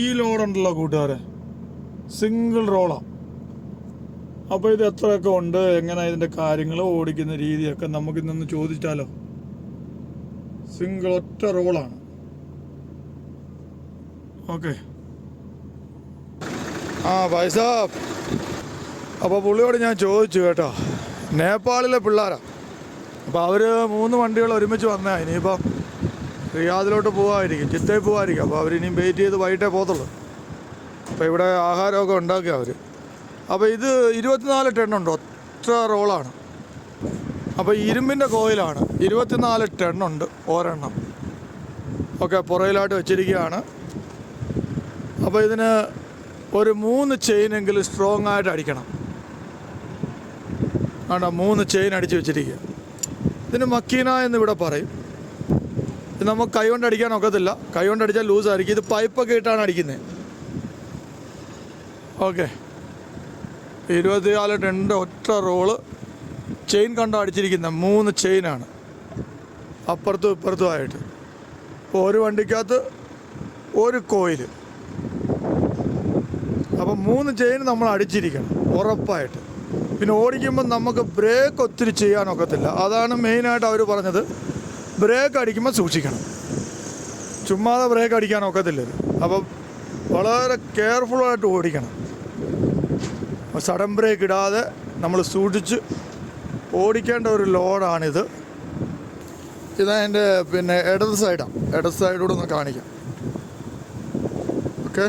ഈ ലോഡുണ്ടല്ലോ കൂട്ടുകാരെ. സിംഗിൾ റോളാണ് അപ്പോൾ ഇത് എത്രയൊക്കെ ഉണ്ട്? എങ്ങനെ ഇതിന്റെ കാര്യങ്ങൾ ഓടിക്കുന്ന രീതിയൊക്കെ നമുക്ക് ഇന്നൊന്ന് ചോദിച്ചാലോ? സിംഗിൾ ഒറ്റ റോളാണ് ഓക്കെ ആ പൈസ അപ്പോൾ പുള്ളിയോട് ഞാൻ ചോദിച്ചു കേട്ടോ. നേപ്പാളിലെ പിള്ളേരാണ് അപ്പോൾ അവർ മൂന്ന് വണ്ടികൾ ഒരുമിച്ച് വന്നതാണ് ഇനിയിപ്പം റിയാദിലോട്ട് പോകാമായിരിക്കും ചിത്തയിൽ പോകാമായിരിക്കും അപ്പോൾ അവരിനിയും വെയിറ്റ് ചെയ്ത് വൈകിട്ടേ പോകത്തുള്ളൂ. അപ്പോൾ ഇവിടെ ആഹാരമൊക്കെ ഉണ്ടാക്കുക അവർ അപ്പോൾ ഇത് ഇരുപത്തിനാല് ടെണ്ണുണ്ട് ഒറ്റ റോളാണ് അപ്പോൾ ഇരുമ്പിന്റെ കോയിലാണ് ഇരുപത്തിനാല് ടെണ്ണുണ്ട് ഒരെണ്ണം. ഓക്കെ പുറയിലായിട്ട് വെച്ചിരിക്കുകയാണ്. അപ്പോൾ ഇതിന് ഒരു മൂന്ന് ചെയിനെങ്കിലും സ്ട്രോങ് ആയിട്ട് അടിക്കണം. ആണോ മൂന്ന് ചെയിൻ അടിച്ച് വെച്ചിരിക്കുക. ഇതിന് മക്കീന എന്ന് ഇവിടെ പറയും. ഇത് നമുക്ക് കൈ കൊണ്ട് അടിക്കാൻ ഒക്കത്തില്ല. കൈ കൊണ്ട് അടിച്ചാൽ ലൂസായിരിക്കും ഇത് പൈപ്പൊക്കെ ഇട്ടാണ് അടിക്കുന്നത് ഓക്കെ ഇരുപത്തിനാല് രണ്ട് ഒറ്റ റോൾ ചെയിൻ കണ്ടോ അടിച്ചിരിക്കുന്നത് മൂന്ന് ചെയിനാണ് അപ്പുറത്തും ഇപ്പുറത്തുമായിട്ട് അപ്പോൾ ഒരു വണ്ടിക്കകത്ത് ഒരു കോയിൽ അപ്പം മൂന്ന് ചെയിൻ നമ്മൾ അടിച്ചിരിക്കണം ഉറപ്പായിട്ട്. പിന്നെ ഓടിക്കുമ്പോൾ നമുക്ക് ബ്രേക്ക് ഒത്തിരി ചെയ്യാനൊക്കത്തില്ല അതാണ് മെയിനായിട്ട് അവർ പറഞ്ഞത്. ബ്രേക്ക് അടിക്കുമ്പോൾ സൂക്ഷിക്കണം. ചുമ്മാതെ ബ്രേക്ക് അടിക്കാൻ ഒക്കത്തില്ല അപ്പോൾ അപ്പം വളരെ കെയർഫുള്ളായിട്ട് ഓടിക്കണം. സഡൻ ബ്രേക്ക് ഇടാതെ നമ്മൾ സൂക്ഷിച്ച് ഓടിക്കേണ്ട ഒരു ലോഡാണിത്. ഇതതിന്റെ പിന്നെ ഇടത് സൈഡാണ് ഇടത് സൈഡൂടെ ഒന്ന് കാണിക്കാം. ഓക്കെ?